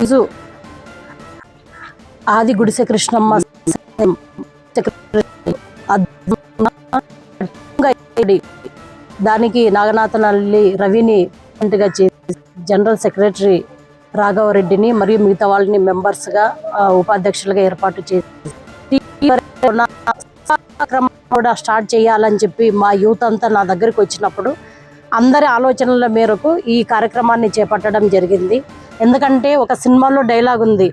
ఈరోజు ఆది గుడిసె కృష్ణమ్మ దానికి నాగనాథనల్లి రవిని ప్రెసిడెంట్గా చేసి జనరల్ సెక్రటరీ రాఘవరెడ్డిని మరియు మిగతా వాళ్ళని మెంబర్స్గా ఉపాధ్యక్షులుగా ఏర్పాటు చేసి కూడా స్టార్ట్ చేయాలని చెప్పి మా యూత్ అంతా నా దగ్గరికి వచ్చినప్పుడు అందరి ఆలోచనల మేరకు ఈ కార్యక్రమాన్ని చేపట్టడం జరిగింది. ఎందుకంటే ఒక సినిమాలో డైలాగ్ ఉంది.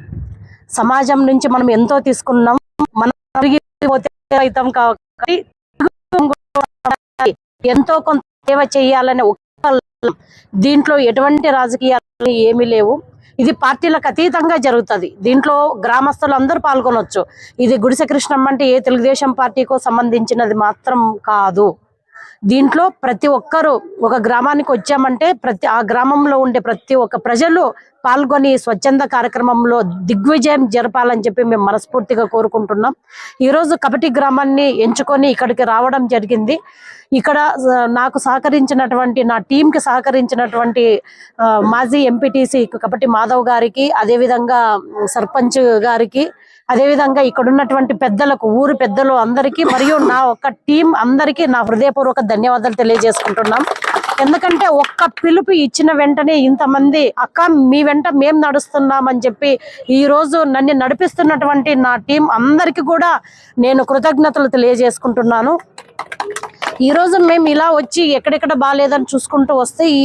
సమాజం నుంచి మనం ఎంతో తీసుకున్నాం. మనం అవుతాం కాబట్టి ఎంతో కొంత సేవ చేయాలనే ఒక దీంట్లో ఎటువంటి రాజకీయాలు ఏమీ లేవు. ఇది పార్టీలకు అతీతంగా జరుగుతుంది. దీంట్లో గ్రామస్తులు అందరూ పాల్గొనవచ్చు ఇది గుడిసె కృష్ణమ్మ అంటే ఏ తెలుగుదేశం పార్టీకో సంబంధించినది మాత్రం కాదు. దీంట్లో ప్రతి ఒక్కరూ ఒక గ్రామానికి వచ్చామంటే ప్రతి ఆ గ్రామంలో ఉండే ప్రతి ఒక్క ప్రజలు పాల్గొని స్వచ్ఛంద కార్యక్రమంలో దిగ్విజయం జరపాలని చెప్పి మేము మనస్ఫూర్తిగా కోరుకుంటున్నాం. ఈరోజు కపటి గ్రామాన్ని ఎంచుకొని ఇక్కడికి రావడం జరిగింది. ఇక్కడ నాకు సహకరించినటువంటి నా టీంకి సహకరించినటువంటి మాజీ ఎంపీటీసీ కపటి మాధవ్ గారికి అదేవిధంగా సర్పంచ్ గారికి అదేవిధంగా ఇక్కడ ఉన్నటువంటి పెద్దలకు ఊరు పెద్దలు అందరికీ మరియు నా ఒక్క టీం అందరికీ నా హృదయపూర్వక ధన్యవాదాలు తెలియజేసుకుంటున్నాం. ఎందుకంటే ఒక్క పిలుపు ఇచ్చిన వెంటనే ఇంతమంది అక్క మీ వెంట మేము నడుస్తున్నామని చెప్పి ఈ రోజు నన్ను నడిపిస్తున్నటువంటి నా టీం అందరికీ కూడా నేను కృతజ్ఞతలు తెలియజేసుకుంటున్నాను. ఈ రోజు మేము ఇలా వచ్చి ఎక్కడెక్కడ బాగాలేదని చూసుకుంటూ వస్తే ఈ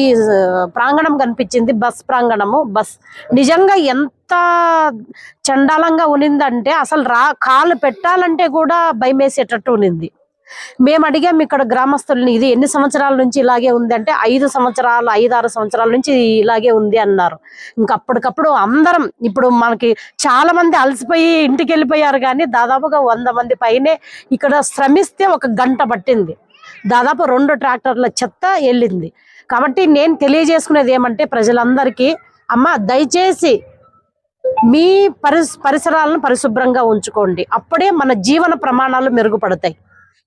ప్రాంగణం కనిపించింది బస్ ప్రాంగణము. బస్ నిజంగా ఎంత చండాలంగా ఉనిందంటే అసలు రా కాలు పెట్టాలంటే కూడా భయమేసేటట్టు ఉనింది. మేము అడిగాం ఇక్కడ గ్రామస్తుల్ని ఇది ఎన్ని సంవత్సరాల నుంచి ఇలాగే ఉంది అంటే ఐదు సంవత్సరాలు ఐదు ఆరు సంవత్సరాల నుంచి ఇలాగే ఉంది అన్నారు. ఇంకా అప్పటికప్పుడు అందరం ఇప్పుడు మనకి చాలా మంది అలసిపోయి ఇంటికి వెళ్ళిపోయారు కానీ దాదాపుగా వంద మంది పైనే ఇక్కడ శ్రమిస్తే ఒక గంట పట్టింది. దాదాపు రెండు ట్రాక్టర్ల చెత్త వెళ్ళింది. కాబట్టి నేను తెలియజేసుకునేది ఏమంటే ప్రజలందరికీ అమ్మ దయచేసి మీ పరిస్ పరిసరాలను పరిశుభ్రంగా ఉంచుకోండి. అప్పుడే మన జీవన ప్రమాణాలు మెరుగుపడతాయి.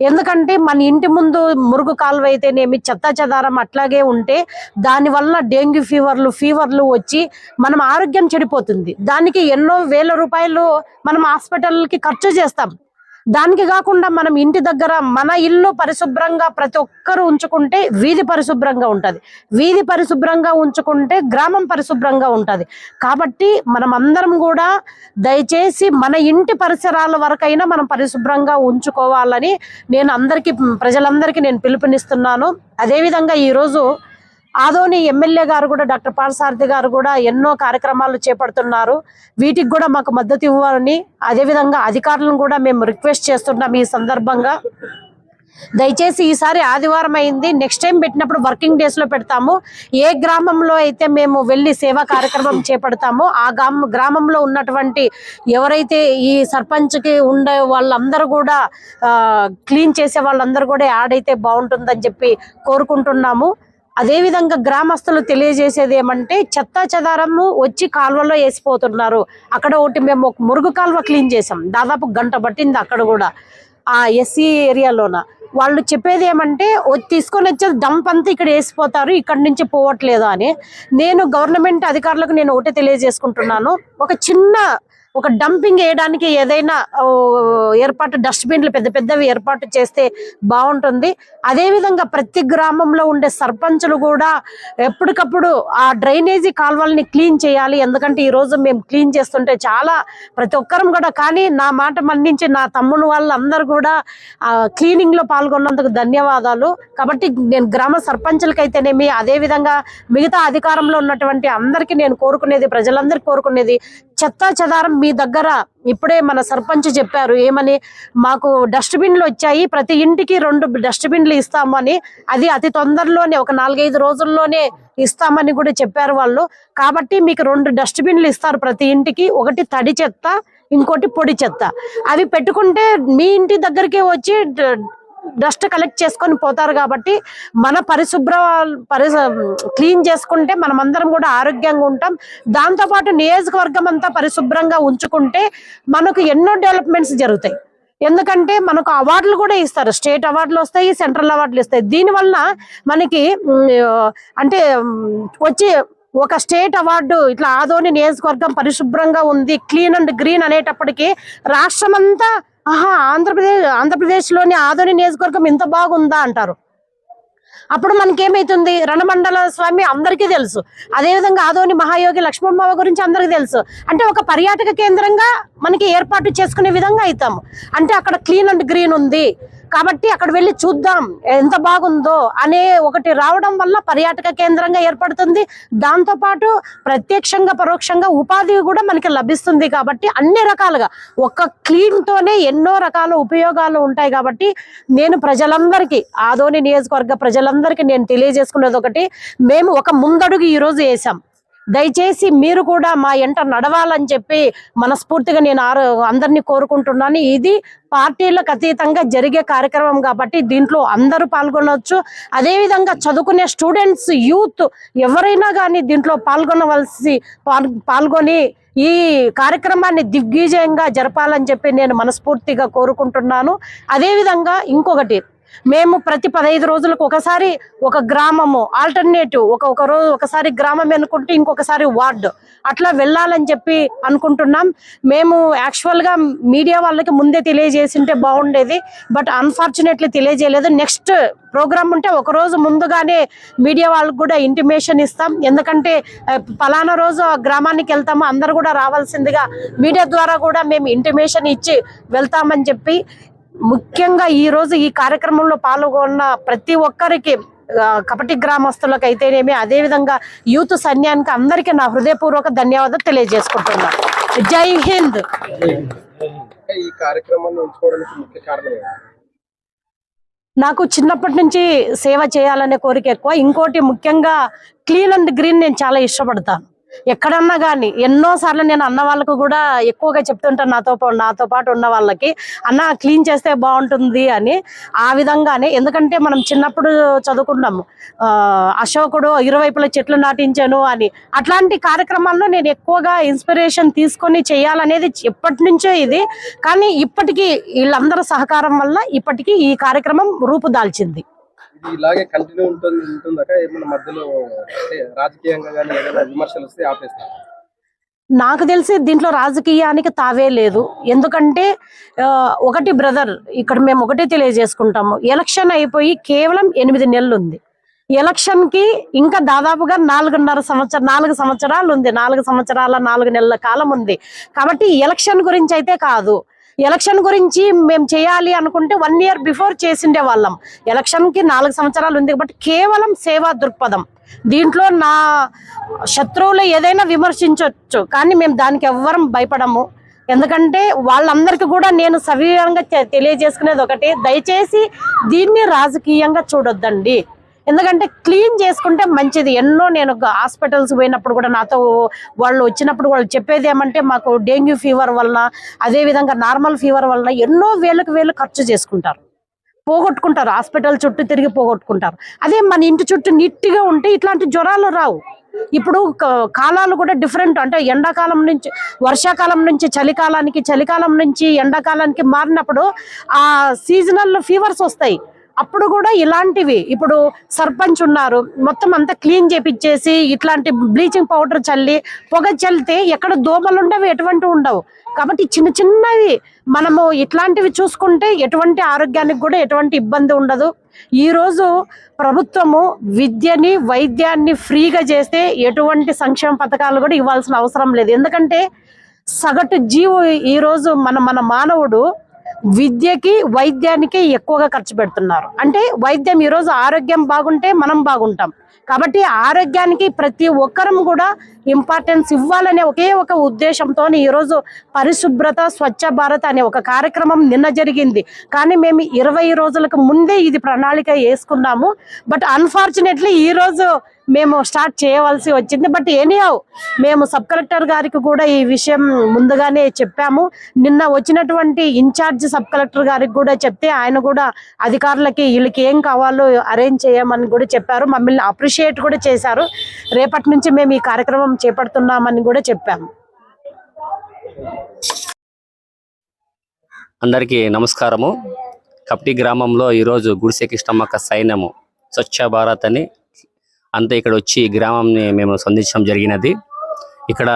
ఎందుకంటే మన ఇంటి ముందు మురుగు కాలువ అయితేనేమి చెత్త చెదారం అట్లాగే ఉంటే దానివల్ల డెంగ్యూ ఫీవర్లు ఫీవర్లు వచ్చి మనం ఆరోగ్యం చెడిపోతుంది. దానికి ఎన్నో వేల రూపాయలు మనం హాస్పిటల్కి ఖర్చు చేస్తాం. దానికి కాకుండా మనం ఇంటి దగ్గర మన ఇల్లు పరిశుభ్రంగా ప్రతి ఒక్కరు ఉంచుకుంటే వీధి పరిశుభ్రంగా ఉంటుంది. వీధి పరిశుభ్రంగా ఉంచుకుంటే గ్రామం పరిశుభ్రంగా ఉంటుంది. కాబట్టి మనం అందరం కూడా దయచేసి మన ఇంటి పరిసరాల వరకైనా మనం పరిశుభ్రంగా ఉంచుకోవాలని నేను అందరికీ ప్రజలందరికీ నేను పిలుపునిస్తున్నాను. అదేవిధంగా ఈరోజు ఆదోని ఎమ్మెల్యే గారు కూడా డాక్టర్ పాలసారథి గారు కూడా ఎన్నో కార్యక్రమాలు చేపడుతున్నారు. వీటికి కూడా మాకు మద్దతు ఇవ్వాలని అదేవిధంగా అధికారులను కూడా మేము రిక్వెస్ట్ చేస్తున్నాం ఈ సందర్భంగా. దయచేసి ఈసారి ఆదివారం అయింది. నెక్స్ట్ టైం పెట్టినప్పుడు వర్కింగ్ డేస్లో పెడతాము. ఏ గ్రామంలో అయితే మేము వెళ్ళి సేవా కార్యక్రమం చేపడతామో ఆ గ్రామంలో ఉన్నటువంటి ఎవరైతే ఈ సర్పంచ్కి ఉండే వాళ్ళందరూ కూడా క్లీన్ చేసే వాళ్ళందరూ కూడా యాడ్ అయితే బాగుంటుందని చెప్పి కోరుకుంటున్నాము. అదేవిధంగా గ్రామస్తులు తెలియజేసేది ఏమంటే చెత్త చెదారము వచ్చి కాలువలో వేసిపోతున్నారు. అక్కడ ఒకటి మేము ఒక మురుగు కాలువ క్లీన్ చేసాం దాదాపు గంట పట్టింది అక్కడ కూడా. ఆ ఎస్సీ ఏరియాలోన. వాళ్ళు చెప్పేది ఏమంటే తీసుకొని వచ్చేది డంప్ అంతా ఇక్కడ వేసిపోతారు ఇక్కడ నుంచి పోవట్లేదు అని. నేను గవర్నమెంట్ అధికారులకు నేను ఒకటే తెలియజేసుకుంటున్నాను. ఒక చిన్న ఒక డంపింగ్ వేయడానికి ఏదైనా ఏర్పాటు డస్ట్బిన్లు పెద్ద పెద్దవి ఏర్పాటు చేస్తే బాగుంటుంది. అదే విధంగా ప్రతి గ్రామంలో ఉండే సర్పంచులు కూడా ఎప్పటికప్పుడు ఆ డ్రైనేజీ కాలువల్ని క్లీన్ చేయాలి. ఎందుకంటే ఈ రోజు మేము క్లీన్ చేస్తుంటే చాలా ప్రతి ఒక్కరం కూడా కానీ నా మాట మన్నించి నా తమ్ముని వాళ్ళందరూ కూడా క్లీనింగ్లో పాల్గొన్నందుకు ధన్యవాదాలు. కాబట్టి నేను గ్రామ సర్పంచులకైతేనేమి అదే విధంగా మిగతా అధికారంలో ఉన్నటువంటి అందరికీ నేను కోరుకునేది ప్రజలందరికీ కోరుకునేది చెత్త చెదారం మీ దగ్గర ఇప్పుడే మన సర్పంచ్ చెప్పారు ఏమని మాకు డస్ట్బిన్లు వచ్చాయి ప్రతి ఇంటికి రెండు డస్ట్బిన్లు ఇస్తామని అది అతి తొందరలోనే ఒక నాలుగైదు రోజుల్లోనే ఇస్తామని కూడా చెప్పారు వాళ్ళు. కాబట్టి మీకు రెండు డస్ట్బిన్లు ఇస్తారు ప్రతి ఇంటికి ఒకటి తడి చెత్త ఇంకోటి పొడి చెత్త. అవి పెట్టుకుంటే మీ ఇంటి దగ్గరికే వచ్చి డస్ట్ కలెక్ట్ చేసుకొని పోతారు కాబట్టి మన పరిశుభ్ర పరిశు క్లీన్ చేసుకుంటే మనమందరం కూడా ఆరోగ్యంగా ఉంటాం. దాంతోపాటు నియోజకవర్గం అంతా పరిశుభ్రంగా ఉంచుకుంటే మనకు ఎన్నో డెవలప్మెంట్స్ జరుగుతాయి. ఎందుకంటే మనకు అవార్డులు కూడా ఇస్తారు. స్టేట్ అవార్డులు వస్తాయి సెంట్రల్ అవార్డులు ఇస్తాయి దీనివల్ల మనకి అంటే వచ్చి ఒక స్టేట్ అవార్డు ఇట్లా ఆదోని నియోజకవర్గం పరిశుభ్రంగా ఉంది క్లీన్ అండ్ గ్రీన్ అనేటప్పటికీ రాష్ట్రం అంతా ఆహా ఆంధ్రప్రదేశ్ ఆంధ్రప్రదేశ్లోని ఆదోని నియోజకవర్గం ఇంత బాగుందా అంటారు. అప్పుడు మనకేమైతుంది? రణమండల స్వామి అందరికీ తెలుసు. అదేవిధంగా ఆదోని మహాయోగి లక్ష్మణబాబు గురించి అందరికీ తెలుసు. అంటే ఒక పర్యాటక కేంద్రంగా మనకి ఏర్పాటు చేసుకునే విధంగా అవుతాము అంటే అక్కడ క్లీన్ అండ్ గ్రీన్ ఉంది. కాబట్టి అక్కడ వెళ్ళి చూద్దాం ఎంత బాగుందో అనే ఒకటి రావడం వల్ల పర్యాటక కేంద్రంగా ఏర్పడుతుంది. దాంతో పాటు ప్రత్యక్షంగా పరోక్షంగా ఉపాధి కూడా మనకి లభిస్తుంది కాబట్టి అన్ని రకాలుగా ఒక్క క్లీన్తోనే ఎన్నో రకాల ఉపయోగాలు ఉంటాయి కాబట్టి నేను ప్రజలందరికీ ఆదోని నియోజకవర్గ ప్రజలందరికీ నేను తెలియజేసుకునేది ఒకటి మేము ఒక ముందడుగు ఈరోజు వేసాం దయచేసి మీరు కూడా మా ఎంట నడవాలని చెప్పి మనస్ఫూర్తిగా నేను ఆరో అందరినీ కోరుకుంటున్నాను. ఇది పార్టీలకు అతీతంగా జరిగే కార్యక్రమం కాబట్టి దీంట్లో అందరూ పాల్గొనవచ్చు. అదేవిధంగా చదువుకునే స్టూడెంట్స్ యూత్ ఎవరైనా కానీ దీంట్లో పాల్గొనవలసి పాల్- పాల్గొని ఈ కార్యక్రమాన్ని దిగ్విజయంగా జరపాలని చెప్పి నేను మనస్ఫూర్తిగా కోరుకుంటున్నాను. అదేవిధంగా ఇంకొకటి మేము ప్రతి పదహైదు రోజులకు ఒకసారి ఒక గ్రామము ఆల్టర్నేటివ్ ఒక ఒక రోజు ఒకసారి గ్రామం అనుకుంటే ఇంకొకసారి వార్డు. అట్లా వెళ్ళాలని చెప్పి అనుకుంటున్నాం. మేము యాక్చువల్గా మీడియా వాళ్ళకి ముందే తెలియజేసింటే బాగుండేది. బట్ అన్ఫార్చునేట్లీ తెలియజేయలేదు. నెక్స్ట్ ప్రోగ్రామ్ ఉంటే ఒక రోజు ముందుగానే మీడియా వాళ్ళకి కూడా ఇంటిమేషన్ ఇస్తాం. ఎందుకంటే పలానా రోజు ఆ గ్రామానికి వెళ్తాము. అందరు కూడా రావాల్సిందిగా మీడియా ద్వారా కూడా మేము ఇంటిమేషన్ ఇచ్చి వెళ్తామని చెప్పి ముఖ్యంగా ఈ రోజు ఈ కార్యక్రమంలో పాల్గొన్న ప్రతి ఒక్కరికి కపటి గ్రామస్తులకు అయితేనేమి అదే విధంగా యూత్ సైన్యానికి అందరికీ నా హృదయపూర్వక ధన్యవాదాలు తెలియజేసుకుంటున్నా. జై హింద్. అంటే ఈ కార్యక్రమాన్ని ఎంచుకోవడానికి ముఖ్య కారణం ఏంటి? నాకు చిన్నప్పటి నుంచి సేవ చేయాలనే కోరిక ఎక్కువ. ఇంకోటి ముఖ్యంగా క్లీన్ అండ్ గ్రీన్ నేను చాలా ఇష్టపడతాను. ఎక్కడన్నా కానీ ఎన్నో సార్లు నేను అన్న వాళ్ళకు కూడా ఎక్కువగా చెప్తుంటాను నాతో నాతో పాటు ఉన్న వాళ్ళకి అన్న క్లీన్ చేస్తే బాగుంటుంది అని. ఆ విధంగానే ఎందుకంటే మనం చిన్నప్పుడు చదువుకున్నాము. అశోకుడు ఇరువైపుల చెట్లు నాటించాను అని. అట్లాంటి కార్యక్రమాల్లో నేను ఎక్కువగా ఇన్స్పిరేషన్ తీసుకొని చేయాలనేది ఎప్పటి నుంచో ఇది. కానీ ఇప్పటికీ వీళ్ళందరి సహకారం వల్ల ఇప్పటికీ ఈ కార్యక్రమం రూపుదాల్చింది. ఇలాగే కంటిన్యూ ఉంటుంది ఉంటుందాక ఏమన్నా మధ్యలో అంటే రాజకీయంగా కానీ ఏదైనా విమర్శలు వస్తే ఆపేస్తారు? నాకు తెలిసి దీంట్లో రాజకీయానికి తావే లేదు. ఎందుకంటే ఒకటి బ్రదర్ ఇక్కడ మేము ఒకటే తెలియజేసుకుంటాము. ఎలక్షన్ అయిపోయి కేవలం ఎనిమిది నెలలు ఉంది ఎలక్షన్కి ఇంకా దాదాపుగా నాలుగున్నర సంవత్సరం నాలుగు సంవత్సరాలు ఉంది నాలుగు సంవత్సరాల నాలుగు నెలల కాలం ఉంది కాబట్టి ఎలక్షన్ గురించి అయితే కాదు. ఎలక్షన్ గురించి మేము చేయాలి అనుకుంటే వన్ ఇయర్ బిఫోర్ చేసిండే వాళ్ళం. ఎలక్షన్కి నాలుగు సంవత్సరాలు ఉంది కాబట్టి కేవలం సేవా దృక్పథం. దీంట్లో నా శత్రువులు ఏదైనా విమర్శించవచ్చు కానీ మేము దానికి ఎవ్వరం భయపడము. ఎందుకంటే వాళ్ళందరికీ కూడా నేను సవివరంగా తె- తెలియజేసుకునేది ఒకటి దయచేసి దీన్ని రాజకీయంగా చూడొద్దండి. ఎందుకంటే క్లీన్ చేసుకుంటే మంచిది. ఎన్నో నేను హాస్పిటల్స్ పోయినప్పుడు కూడా నాతో వాళ్ళు వచ్చినప్పుడు వాళ్ళు చెప్పేది ఏమంటే మాకు డెంగ్యూ ఫీవర్ వలన అదే విధంగా నార్మల్ ఫీవర్ వలన ఎన్నో వేలకు వేలు ఖర్చు చేసుకుంటారు. పోగొట్టుకుంటారు. హాస్పిటల్ చుట్టూ తిరిగి పోగొట్టుకుంటారు. అదే మన ఇంటి చుట్టూ నీట్గా ఉంటే ఇట్లాంటి జ్వరాలు రావు. ఇప్పుడు క- కాలాలు కూడా డిఫరెంట్. అంటే ఎండాకాలం నుంచి వర్షాకాలం నుంచి చలికాలానికి చలికాలం నుంచి ఎండాకాలానికి మారినప్పుడు ఆ సీజనల్ ఫీవర్స్ వస్తాయి. అప్పుడు కూడా ఇలాంటివి. ఇప్పుడు సర్పంచ్ ఉన్నారు. మొత్తం అంతా క్లీన్ చేపిచ్చేసి ఇట్లాంటి బ్లీచింగ్ పౌడర్ చల్లి పొగ చల్లితే ఎక్కడ దోమలు ఉండవు ఎటువంటి ఉండవు. కాబట్టి చిన్న చిన్నవి మనము ఇట్లాంటివి చూసుకుంటే ఎటువంటి ఆరోగ్యానికి కూడా ఎటువంటి ఇబ్బంది ఉండదు. ఈ రోజు ప్రభుత్వము విద్యని వైద్యాన్ని ఫ్రీగా చేస్తే ఎటువంటి సంక్షేమ పథకాలు కూడా ఇవ్వాల్సిన అవసరం లేదు. ఎందుకంటే సగటు జీవు ఈ రోజు మన మన మానవుడు విద్యకి వైద్యానికి ఎక్కువగా ఖర్చు పెడుతున్నారు. అంటే వైద్యం ఈరోజు ఆరోగ్యం బాగుంటే మనం బాగుంటాం. కాబట్టి ఆరోగ్యానికి ప్రతి ఒక్కరం కూడా ఇంపార్టెన్స్ ఇవ్వాలనే ఒకే ఒక ఉద్దేశంతో ఈరోజు పరిశుభ్రత స్వచ్ఛ భారత్ అనే ఒక కార్యక్రమం నిన్న జరిగింది. కానీ మేము ఇరవై రోజులకు ముందే ఇది ప్రణాళిక వేసుకున్నాము. బట్ అన్ఫార్చునేట్లీ ఈ రోజు మేము స్టార్ట్ చేయవలసి వచ్చింది. బట్ ఎనీహౌ మేము సబ్ కలెక్టర్ గారికి కూడా ఈ విషయం ముందుగానే చెప్పాము. నిన్న వచ్చినటువంటి ఇన్ఛార్జ్ సబ్ కలెక్టర్ గారికి కూడా చెప్తే ఆయన కూడా అధికారులకి వీళ్ళకి ఏం కావాలో అరేంజ్ చేయమని కూడా చెప్పారు. మమ్మల్ని అప్రిషియేట్ కూడా చేశారు. రేపటి నుంచి మేము ఈ కార్యక్రమం చేపడుతున్నామని కూడా చెప్పాము. అందరికీ నమస్కారము. కప్టి గ్రామంలో ఈరోజు గుడిసె సైన్యము స్వచ్ఛ భారత్ అని అంతా ఇక్కడ వచ్చి గ్రామంని మేము సంధించడం జరిగినది. ఇక్కడ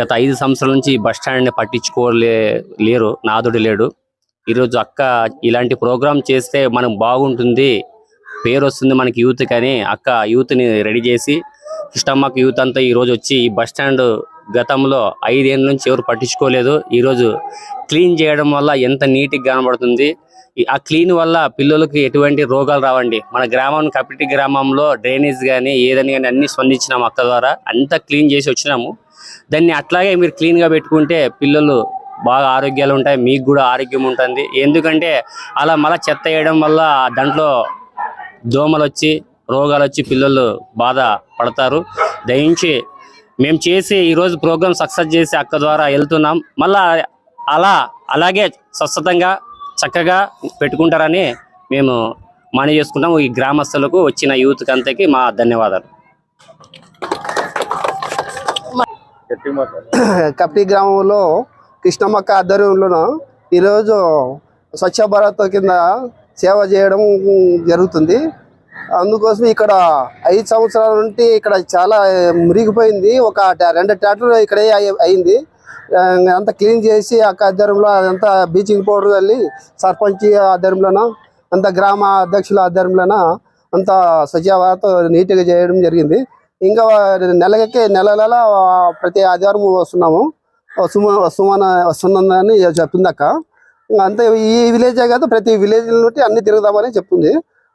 గత ఐదు సంవత్సరాల నుంచి బస్ స్టాండ్ని పట్టించుకోలే లేరు నాదుడు లేడు. ఈరోజు అక్క ఇలాంటి ప్రోగ్రాం చేస్తే మనం బాగుంటుంది పేరు వస్తుంది మనకి యూత్ కానీ అక్క యూత్ని రెడీ చేసి కృష్ణమ్మకి యూత్ అంతా ఈ రోజు వచ్చి ఈ బస్ స్టాండ్ గతంలో ఐదేళ్ళ నుంచి ఎవరు పట్టించుకోలేదు. ఈ రోజు క్లీన్ చేయడం వల్ల ఎంత నీట్గా కనబడుతుంది. ఆ క్లీన్ వల్ల పిల్లలకి ఎటువంటి రోగాలు రావండి. మన గ్రామం కపిటి గ్రామంలో డ్రైనేజ్ కానీ ఏదని కానీ అన్ని స్పందించినాము అక్క ద్వారా. అంతా క్లీన్ చేసి వచ్చినాము. దాన్ని అట్లాగే మీరు క్లీన్గా పెట్టుకుంటే పిల్లలు బాగా ఆరోగ్యాలు ఉంటాయి. మీకు కూడా ఆరోగ్యం ఉంటుంది. ఎందుకంటే అలా మళ్ళీ చెత్త వేయడం వల్ల దాంట్లో దోమలు వచ్చి రోగాలు వచ్చి పిల్లలు బాధ పడతారు. దయించి మేము చేసి ఈరోజు ప్రోగ్రామ్ సక్సెస్ చేసి అక్క ద్వారా వెళ్తున్నాం మళ్ళా అలా అలాగే స్వస్థతంగా చక్కగా పెట్టుకుంటారని మేము మనీ చేసుకుంటాం. ఈ గ్రామస్తులకు వచ్చిన యూత్కి అంతకి మా ధన్యవాదాలు. కప్పి గ్రామంలో కృష్ణమ్మక్క ఆధ్వర్యంలో ఈరోజు స్వచ్ఛ భారత్ కింద సేవ చేయడం జరుగుతుంది. అందుకోసం ఇక్కడ ఐదు సంవత్సరాల నుండి ఇక్కడ చాలా మురిగిపోయింది. ఒక రెండు ట్రాక్టర్ ఇక్కడే అయింది. అంతా క్లీన్ చేసి అక్క ఆధ్వర్యంలో అదంతా బ్లీచింగ్ పౌడర్ వెళ్ళి సర్పంచ్ ఆధ్వర్యంలోనో అంత గ్రామ అధ్యక్షుల ఆధ్వర్యంలోన అంతా స్వచ్ఛ నీట్గా చేయడం జరిగింది. ఇంకా నెలకి నెల నెల ప్రతి ఆదివారం వస్తున్నాము. సుమ సుమన వస్తుందని చెప్తుంది అక్క అంతే ఈ విలేజే కాదు ప్రతి విలేజ్ నుండి అన్ని తిరుగుదామని చెప్తుంది.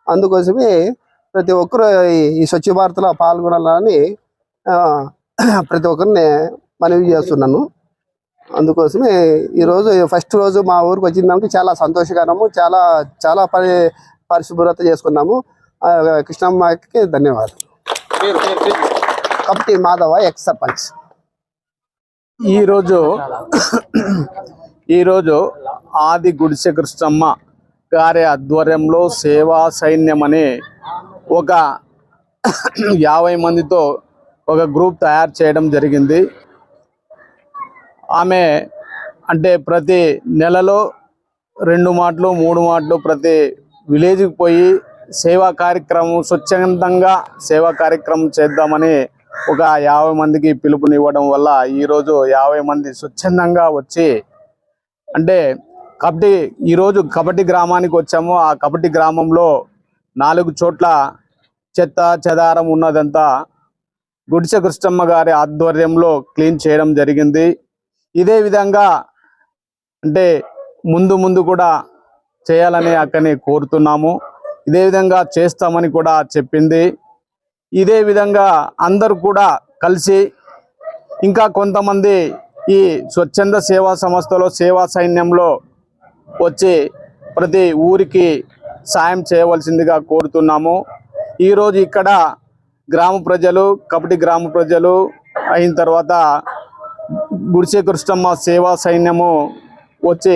అందుకోసమే ప్రతి ఒక్కరు ఈ- స్వచ్ఛ భారత్లో పాల్గొనాలని ప్రతి ఒక్కరిని మనవి చేస్తున్నాను. అందుకోసమే ఈరోజు ఫస్ట్ రోజు మా ఊరికి వచ్చిన దానికి చాలా సంతోషకరము చాలా చాలా పరి పరిశుభ్రత చేసుకున్నాము. కృష్ణమ్మకి ధన్యవాదాలు. Committee Madhava ex sarpanch. ఈరోజు ఈరోజు ఆది గుడిసె కృష్ణమ్మ గారి ఆధ్వర్యంలో సేవా సైన్యం అనే ఒక యాభై మందితో ఒక గ్రూప్ తయారు చేయడం జరిగింది. ఆమె అంటే ప్రతి నెలలో రెండు మాటలు మూడు మాటలు ప్రతి విలేజ్కి పోయి సేవా కార్యక్రమం స్వచ్ఛందంగా సేవా కార్యక్రమం చేద్దామని ఒక యాభై మందికి పిలుపునివ్వడం వల్ల ఈరోజు యాభై మంది స్వచ్ఛందంగా వచ్చి అంటే కబడ్డీ ఈరోజు కబడ్డీ గ్రామానికి వచ్చాము. ఆ కబడ్డీ గ్రామంలో నాలుగు చోట్ల చెత్త చెదారం ఉన్నదంతా గుడిసె కృష్ణమ్మ గారి ఆధ్వర్యంలో క్లీన్ చేయడం జరిగింది. ఇదే విధంగా అంటే ముందు ముందు కూడా చేయాలని అక్కని కోరుతున్నాము. ఇదే విధంగా చేస్తామని కూడా చెప్పింది. ఇదే విధంగా అందరూ కూడా కలిసి ఇంకా కొంతమంది ఈ స్వచ్ఛంద సేవా సంస్థలో సేవా సైన్యంలో వచ్చి ప్రతి ఊరికి సాయం చేయవలసిందిగా కోరుతున్నాము. ఈరోజు ఇక్కడ గ్రామ ప్రజలు కపటి గ్రామ ప్రజలు అయిన తర్వాత గుడిసె కృష్ణమ్మ సేవా సైన్యము వచ్చి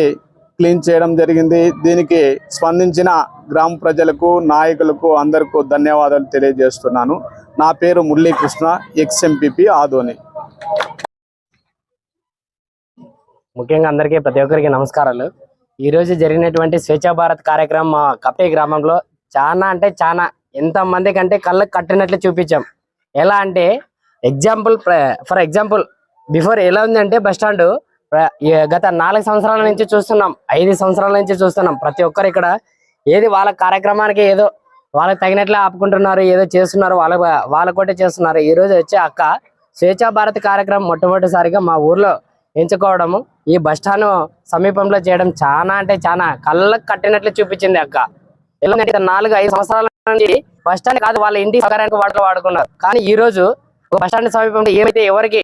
క్లీన్ చేయడం జరిగింది. దీనికి స్పందించిన గ్రామ ప్రజలకు నాయకులకు అందరికీ ధన్యవాదాలు తెలియజేస్తున్నాను. నా పేరు మురళీకృష్ణ ఎక్స్ఎంపీపీ ఆధోని ఆదోని. ముఖ్యంగా అందరికీ ప్రతి ఒక్కరికి నమస్కారాలు. ఈ రోజు జరిగినటువంటి స్వేచ్ఛ భారత్ కార్యక్రమం మా కప్పే గ్రామంలో చాలా అంటే చాలా ఎంత మంది కంటే కళ్ళకు కట్టినట్లు చూపించాం. ఎలా అంటే ఎగ్జాంపుల్ ఫర్ ఎగ్జాంపుల్ బిఫోర్ ఎలా ఉందంటే బస్ స్టాండ్ గత నాలుగు సంవత్సరాల నుంచి చూస్తున్నాం ఐదు సంవత్సరాల నుంచి చూస్తున్నాం. ప్రతి ఒక్కరు ఇక్కడ ఏది వాళ్ళ కార్యక్రమానికి ఏదో వాళ్ళకి తగినట్లు ఆపుకుంటున్నారు ఏదో చేస్తున్నారు వాళ్ళ వాళ్ళ కూడా చేస్తున్నారు. ఈ రోజు వచ్చే అక్క స్వేచ్ఛ భారత్ కార్యక్రమం మొట్టమొదటిసారిగా మా ఊర్లో ఎంచుకోవడము ఈ బస్ స్టాండ్ సమీపంలో చేయడం చాలా అంటే చాలా కళ్ళకు కట్టినట్లు చూపించింది అక్క. ఎలా నాలుగు ఐదు సంవత్సరాల నుంచి బస్ స్టాండ్ కాదు వాళ్ళ ఇంటి సౌకర్యానికి వాటిలో వాడుకున్నారు. కానీ ఈ రోజు బస్టాండ్ బస్ స్టాండ్ సమీపంలో ఏమైతే ఎవరికి